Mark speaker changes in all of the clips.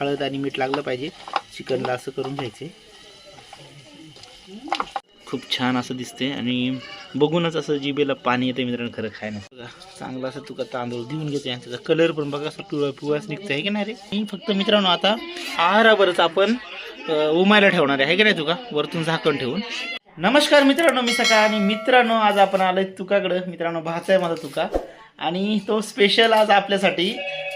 Speaker 1: हळद आणि मीठ लागलं पाहिजे. चिकनला असं करून घ्यायचे. खूप छान असं दिसते आणि बघूनच असं जिबेला पाणी येते मित्रांनो खरं खायला बघा चांगला असं तुका तांदूळ देऊन घेते आणि त्याचा कलर पण बघा असं पिवळा पिवळाच निघतं आहे की नाही रे? मी फक्त मित्रांनो आता आहारावरच आपण उमायला ठेवणार आहे की नाही तुका? वरतून झाकण ठेवून. नमस्कार मित्रांनो मी सकाळ आणि मित्रांनो आज आपण आलोय तुकाकडं. मित्रांनो भात आहे माझा तुका. आणि तो स्पेशल आज आपल्यासाठी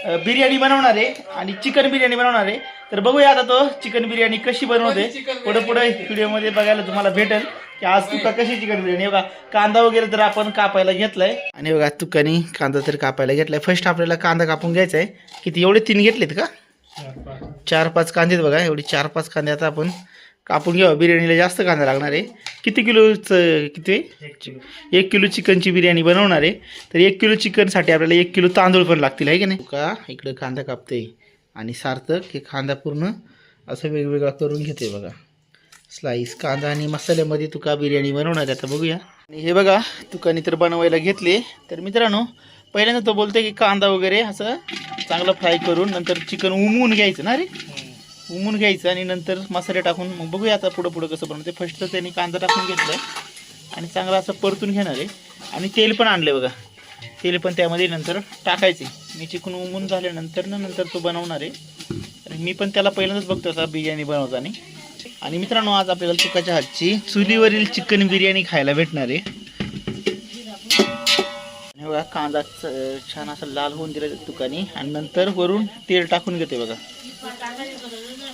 Speaker 1: बिर्याणी बनवणार आहे आणि चिकन बिर्याणी बनवणार. आहे तर बघूया आता तो चिकन बिर्याणी कशी बनवते. पुढे पुढे व्हिडिओमध्ये बघायला तुम्हाला भेटेल की आज तुका कशी चिकन बिर्याणी? बघा कांदा वगैरे तर आपण कापायला घेतलाय. आणि बघा तुकानी कांदा तर कापायला घेतलाय. फर्स्ट आपल्याला कांदा कापून घ्यायचा आहे किती? एवढे तीन घेतलेत का? चार पाच कांदे आहेत बघा एवढे चार पाच कांदे आता आपण कापून घ्यावा. बिर्याणीला जास्त कांदा लागणार आहे. किती किलोचं किती? एक किलो. चिकनची बिर्याणी बनवणार आहे. तर एक किलो चिकनसाठी आपल्याला एक किलो तांदूळ पण लागतील आहे की नाही? का? इकडं कांदा कापते. आणि सार्थक हे कांदा पूर्ण असं वेगवेगळा करून घेते बघा. स्लाईस कांदा आणि मसाल्यामध्ये तुका बिर्याणी बनवणार आहे. आता बघूया. आणि हे बघा तुकानी तर बनवायला घेतले. तर मित्रांनो पहिल्यांदा तो बोलते की कांदा वगैरे असं चांगलं फ्राय करून नंतर चिकन उमवून घ्यायचं ना रे? उमून घ्यायचं आणि नंतर मसाले टाकून मग बघूया आता पुढं पुढं कसं बनवते. फर्स्ट त्यांनी कांदा टाकून घेतलं आणि चांगलं असं परतून घेणार आहे. आणि तेल पण आणलं बघा. तेल पण त्यामध्ये नंतर टाकायचे. मी चिकन उमून झाल्यानंतर ना नंतर तो बनवणार आहे. आणि मी पण त्याला पहिल्यांदाच बघतो असा बिर्याणी बनवताना. आणि मित्रांनो आज आपल्याला चुकाच्या हातची चुलीवरील चिकन बिर्याणी खायला भेटणार आहे. आणि बघा कांदा छान असं लाल होऊन दिला तुकानी आणि नंतर वरून तेल टाकून घेते बघा.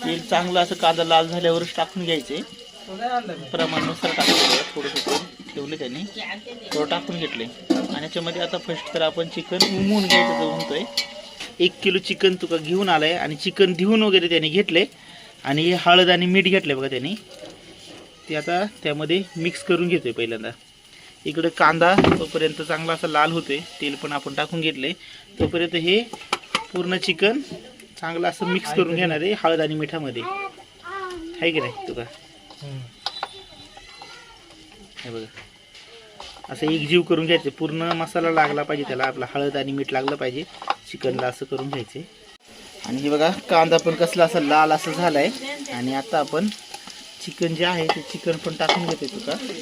Speaker 1: तेल चांगलं असं कांदा लाल झाल्यावरच टाकून घ्यायचे. प्रमाणानुसार टाकलं थोडं थोडं ठेवले त्याने. थोडं टाकून घेतले. आणि याच्यामध्ये आता फर्स्ट तर आपण चिकन उमवून घ्यायचं म्हणतोय. एक किलो चिकन तुका घेऊन आलंय आणि चिकन धुवून वगैरे त्याने घेतले. आणि हे हळद आणि मीठ घेतले बघा त्याने. ते आता त्यामध्ये मिक्स करून घेतोय पहिल्यांदा. इकडे कांदा तोपर्यंत चांगला असा लाल होतोय. तेल पण आपण टाकून घेतले तोपर्यंत हे पूर्ण चिकन चांगलं असं मिक्स करून घेणार आहे हळद आणि मिठामध्ये. आहे की नाही तुका? हे बघा. असं एक जीव करून घ्यायचं पूर्ण मसाला लागला पाहिजे त्याला आपला हळद आणि मीठ लागलं पाहिजे. चिकनला असं करून घ्यायचे. आणि हे बघा कांदा पण कसला असं लाल असं झालाय. आणि आता आपण चिकन जे आहे ते चिकन पण टाकून घेते तुका. आणि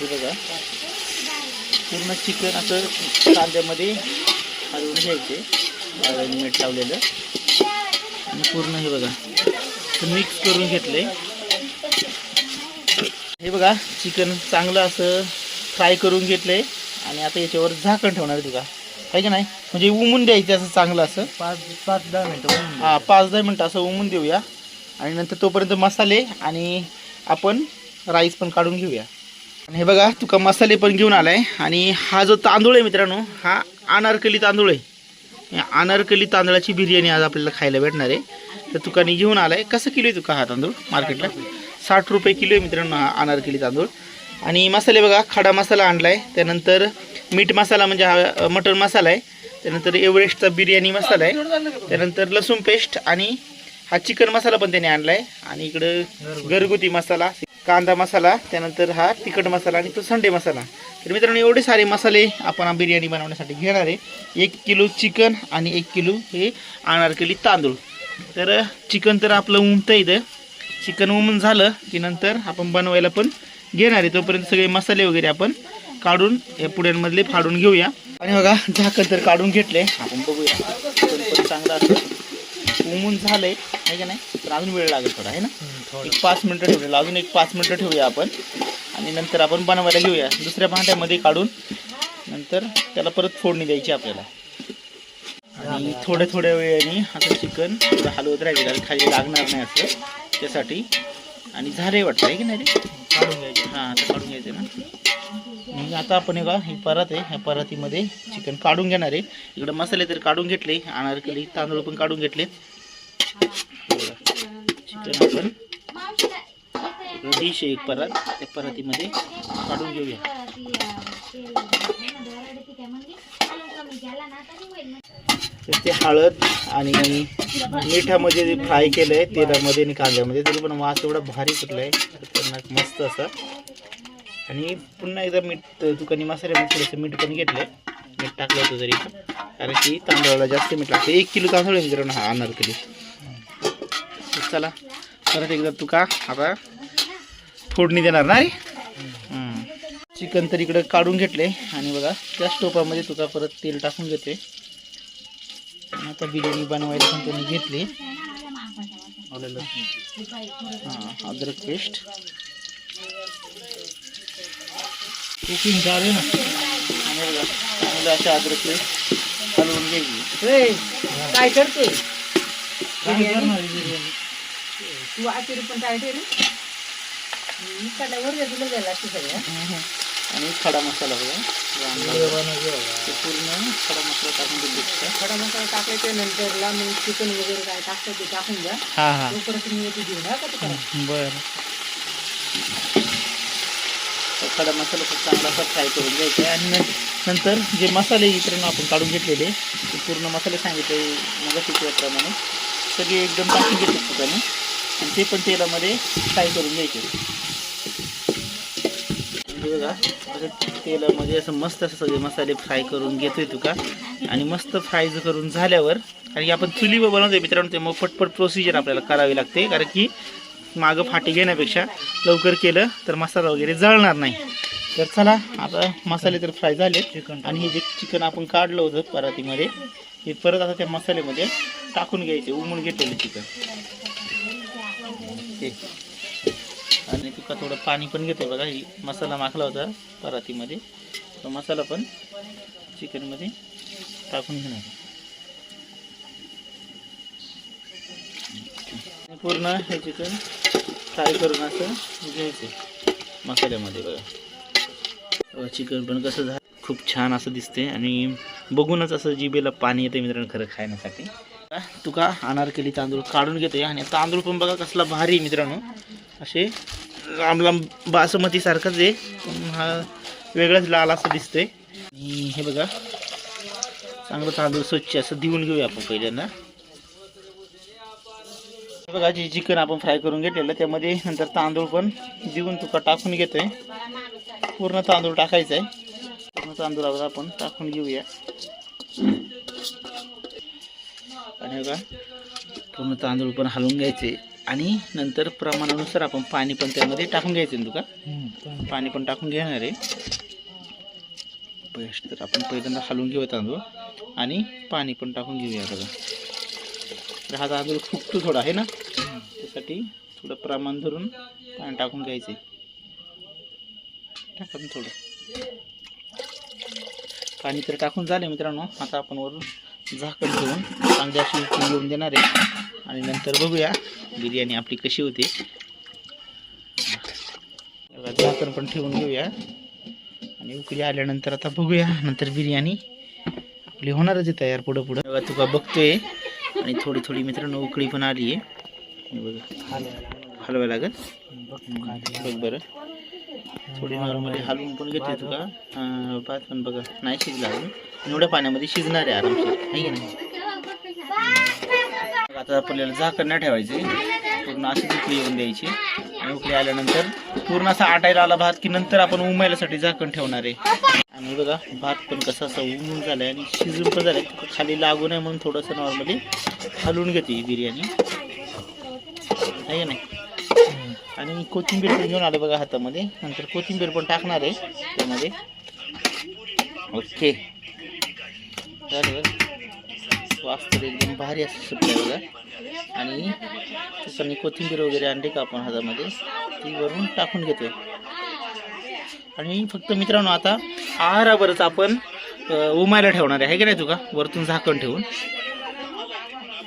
Speaker 1: हे बघा पूर्ण चिकन असं कांद्यामध्ये हलवून घ्यायचे. आणि मीठ लावलेलं आणि पूर्ण हे बघा मिक्स करून घेतले. हे बघा चिकन चांगलं असं फ्राय करून घेतलंय आणि आता याच्यावर झाकण ठेवणार आहे तुका आहे की नाही? म्हणजे उमून द्यायचं असं चांगलं असं.
Speaker 2: पाच पाच दहा मिनिटं
Speaker 1: हा पाच दहा मिनटं असं उमून देऊया. आणि नंतर तोपर्यंत मसाले आणि आपण राईस पण काढून घेऊया. आणि हे बघा तुका मसाले पण घेऊन आलाय. आणि हा जो तांदूळ आहे मित्रांनो हा अनारकली तांदूळ आहे. अनारकली तांदळाची बिर्याणी आज आपल्याला खायला भेटणार आहे. तर तुकानी घेऊन आलाय. कसं किलो आहे तुका हा तांदूळ मार्केटला? साठ रुपये किलो आहे मित्रांनो अनारकली तांदूळ. आणि मसाले बघा खडा मसाला आणलाय. त्यानंतर मीठ मसाला म्हणजे हा मटन मसाला आहे. त्यानंतर एव्हरेस्टचा बिर्याणी मसाला आहे. त्यानंतर लसूण पेस्ट आणि हा चिकन मसाला पण त्याने आणलाय. आणि इकडं घरगुती मसाला. कांदा मसाला त्यानंतर हा तिखट मसाला आणि तो संडे मसाला. तर मित्रांनो एवढे सारे मसाले आपण हा बिर्याणी बनवण्यासाठी घेणार आहे. एक किलो चिकन आणि एक किलो हे अनारकली तांदूळ. तर चिकन तर आपलं उमतं इथं. चिकन उमून झालं की नंतर आपण बनवायला पण घेणार आहे. तोपर्यंत सगळे मसाले वगैरे आपण काढून या पुड्यांमधले फाडून घेऊया. आणि बघा झाकण तर काढून घेतले आपण बघूया. चांगला पण चांगलं उमून झालंय आहे का नाही? तर अजून वेळ लागेल थोडा आहे ना? एक पाच मिनटं ठेवलेलं अजून एक पाच मिनटं ठेवूया आपण. आणि नंतर आपण बनवायला घेऊया. दुसऱ्या भांड्यामध्ये काढून नंतर त्याला परत फोडणी द्यायची आपल्याला. आणि थोड्या थोड्या वेळाने आता चिकन थोडं हलवत राहायचं कारण खाली लागणार नाही असं. त्यासाठी. आणि झाले वाटतं आहे की नाही रे?
Speaker 2: काढून घ्यायचे.
Speaker 1: हां आता काढून घ्यायचं ना. मग आता आपण हे का ही परात आहे. ह्या परातीमध्ये चिकन काढून घेणार आहे. इकडं मसाले तर काढून घेतले अनारकली तांदूळ पण काढून घेतले. चिकन आपण डिश एक परात. त्या परातीमध्ये काढून घेऊया. तर ते हळद आणि मिठामध्ये जे फ्राय केलं आहे तेलामध्ये आणि कांद्यामध्ये तरी पण वास एवढा भारी कुठला आहे खतरनाक मस्त असा. आणि पुन्हा एकदा मीठ दुकानी मसाल्यामध्ये थोडंसं मीठ पण घेतलं मीठ टाकलं होतं जरी. कारण की तांदळाला जास्त मीठ लागतं. एक किलो तांदूळ मित्रांनो हा अनारकली चला. परत एकदा तू का? आता फोडणी देणार ना रे? चिकन तर इकडं काढून घेतले. आणि बघा त्याच टोपामध्ये तुका परत तेल टाकून घेते आता बिर्याणी बनवायला पण त्यांनी घेतली. हां अद्रक पेस्ट. कुकिंग झाले ना. आणि बघा चांगलं असे अद्रक पेस्ट हलवून घ्यायची.
Speaker 3: काय करते
Speaker 1: काय करणार आहे बिर्याणी?
Speaker 3: तू आचारी पण काय रे कडल्यावर तुला द्यायला लागते सगळ्या.
Speaker 1: आणि खडा मसाला बघा. ते पूर्ण खडा मसाला टाकून देतो
Speaker 3: खडा मसाला टाकायच्या नंतरला मग चिकन वगैरे काय टाकतं ते टाकून द्या.
Speaker 1: हा हा.
Speaker 3: तोपर्यंत मी येते घेऊन हा का तुला
Speaker 1: बर. खडा मसाला खूप चांगला असा फ्राय करून घ्यायचा आहे. आणि नंतर जे मसाले इतरांना आपण काढून घेतलेले ते पूर्ण मसाले सांगितले मग शिकल्याप्रमाणे सगळे एकदम टाकून घेतले आणि ते पण तेलामध्ये फ्राय करून घ्यायचे. बघा असं तेलामध्ये असं मस्त असं सगळे मसाले फ्राय करून घेतोय तुका आणि मस्त फ्राय करून झाल्यावर कारण की आपण चुलीवर बनवतोय मित्रांनो ते मग पटपट प्रोसिजर आपल्याला करावी लागते कारण की मागं फाटी घेण्यापेक्षा लवकर केलं तर मसाला वगैरे जळणार नाही. तर चला आता मसाले तर फ्राय झाले आणि हे जे चिकन आपण काढलं होतं परातीमध्ये हे परत आता त्या मसाल्यामध्ये टाकून घ्यायचे उमून घेतलेलं चिकन ते आणि तुका थोडं पाणी पण घेतो बघा. ही मसाला माखला होता परातीमध्ये. तो मसाला पण चिकनमध्ये टाकून घेणार पूर्ण हे चिकन फ्राय करून असं घ्यायचं मसाल्यामध्ये बघा. चिकन पण कसं झालं? खूप छान असं दिसते आणि बघूनच असं जिबेला पाणी येते मित्रांनो खरं खाण्यासाठी. तुका अनारकली तांदूळ काढून घेते. आणि तांदूळ पण बघा कसला भारी मित्रांनो. असे लांब लांब बासमती सारखंच आहे. पण हा वेगळाच लाल असं दिसतंय. आणि हे बघा चांगलं तांदूळ स्वच्छ असं देऊन घेऊया आपण पहिल्यांदा. हे बघा जे चिकन आपण फ्राय करून घेतलेलं त्यामध्ये नंतर तांदूळ पण देऊन तुका टाकून घेतोय. पूर्ण तांदूळ टाकायचा आहे पूर्ण तांदूळावर आपण टाकून घेऊया. आणि बघा. पूर्ण तांदूळ पण हलवून घ्यायचे. आणि नंतर प्रमाणानुसार आपण पाणी पण त्यामध्ये टाकून घ्यायचे ना तुका? पाणी. पण टाकून घेणार आहे. बेस्ट तर आपण पहिल्यांदा हलवून घेऊया तांदूळ. आणि पाणी पण टाकून घेऊया बघा. तर हा तांदूळ फुगतो थोडा आहे ना? त्यासाठी थोडं प्रमाण धरून पाणी टाकून घ्यायचे. टाका ना थोडं. पाणी तर टाकून झाले मित्रांनो. आता आपण वरून झाकण ठेवून चांगली अशी उकळी येऊन देणार आहे. आणि नंतर बघूया बिर्याणी आपली कशी होते. झाकण पण ठेवून घेऊया. आणि उकळी आल्यानंतर आता बघूया नंतर बिर्याणी आपली होणारच आहे तयार पुढं पुढं. बघा तुका बघतोय. आणि थोडी थोडी मित्रांनो उकळी पण आली आहे बघा. हलवायला लागत बघ बरं. थोडी नॉर्मली हलवून पण घेते तुका भात पण बघा. नाही शिजला अजून. एवढ्या पाण्यामध्ये शिजणार आहे आरामशीर. आहे की नाही? आता आपल्याला झाकण नाही ठेवायचे. पूर्ण अशी उकळी येऊन द्यायची. आणि उकळी आल्यानंतर पूर्ण असा आटायला आला भात की नंतर आपण उमायलासाठी झाकण ठेवणार आहे. आणि बघा भात पण कसा असा उमून झालाय आणि शिजून पण झालाय. खाली लागू नये म्हणून थोडंसं नॉर्मली हलवून घेते ही बिर्याणी. आहे की नाही? आणि मी कोथिंबीर पण घेऊन आलो बघा हातामध्ये. नंतर कोथिंबीर पण टाकणार आहे त्यामध्ये. ओके. झालं एकदम भारी असं सुटलं बघा. आणि तसं कोथिंबीर वगैरे आणली का आपण हातामध्ये ती वरून टाकून घेतोय. आणि फक्त मित्रांनो आता आहारावरच आपण उमायला ठेवणार आहे. की नाही तुका? वरतून झाकण ठेवून.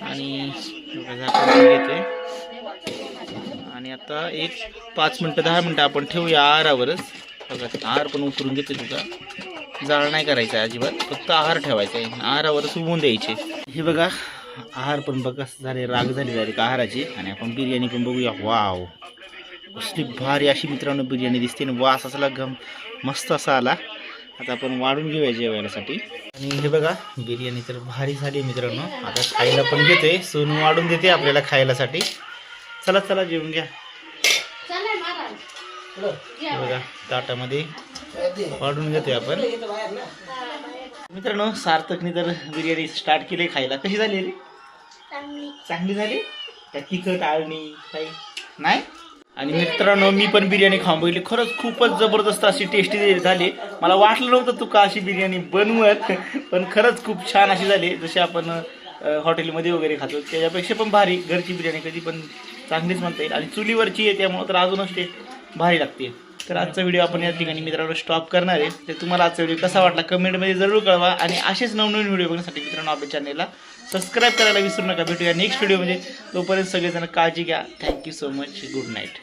Speaker 1: आणि झाकण घेतोय. आणि आता एक पाच मिनटं दहा मिनटं आपण ठेवूया आहारावरच. बघा आहार पण उतरून घेते तुझा. जाळ नाही करायचा अजिबात फक्त आहार ठेवायचा आहे. आहारावरच उभून द्यायचे. हे बघा आहार पण बघा झाले राग झाली डायरेक्ट आहाराची. आणि आपण बिर्याणी पण बघूया. वाव. कसली भारी अशी मित्रांनो बिर्याणी दिसते आणि वास असला गम मस्त असा आला. आता आपण वाढून घेऊया जेवायलासाठी आणि हे बघा बिर्याणी तर भारी झाली मित्रांनो. आता खायला पण घेते सोनू वाढून देते आपल्याला खायलासाठी. चला चला जेवून घ्या. बघा ताटामध्ये वाढून घेतोय आपण. मित्रांनो सार्थकने तर बिर्याणी स्टार्ट केली खायला. कशी झाली रे? चांगली. झाली? त्या तिखट आळणी काही? नाही? आणि मित्रांनो मी पण बिर्याणी खाऊन बघितली. खरंच खूपच जबरदस्त अशी टेस्टी झाली. मला वाटलं नव्हतं तू का अशी बिर्याणी बनवत पण खरंच खूप छान अशी झाली. जशी आपण हॉटेलमध्ये वगैरे खातो त्याच्यापेक्षा पण भारी. घरची बिर्याणी कधी पण चांगलीच म्हणता येईल. आणि चुलीवरची आहे त्यामुळं तर अजूनच ते भारी लागते. तर आजचा व्हिडिओ आपण या ठिकाणी मित्रांनो स्टॉप करणार आहे. तर तुम्हाला आजचा व्हिडिओ कसा वाटला कमेंटमध्ये जरूर कळवा. आणि असेच नवनवीन व्हिडिओ बघण्यासाठी मित्रांनो आपल्या चॅनलला सबस्क्राईब करायला विसरू नका. भेटूया नेक्स्ट व्हिडिओमध्ये तोपर्यंत सगळेजण काळजी घ्या. Thank you so much good night